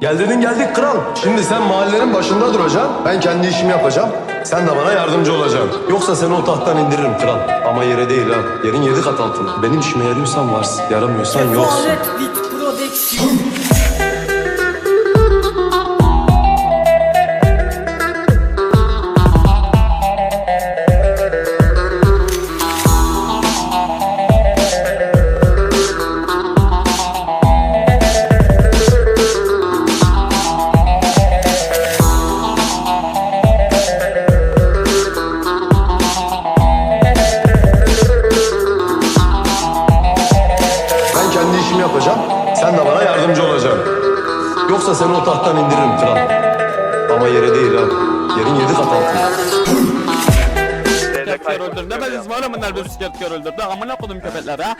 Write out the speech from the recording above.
Gel dedin geldik kral. Şimdi sen mahallenin başında duracaksın. Ben kendi işimi yapacağım. Sen de bana yardımcı olacaksın. Yoksa seni o tahttan indiririm kral. Ama yere değil ha. Yerin yedi kat altına. Benim işime yarıyorsan varsın. Yaramıyorsan yoksun. Yapacağım. Sen de bana yardımcı olacaksın. Yoksa seni o tahttan indiririm kral. Ama yere değil ha. Yerin yedi kat altına. Siker kör öldürdü. Demediniz mi oğlum bunlar bizi siker kör öldürdü. Amına kodum köpekler ha.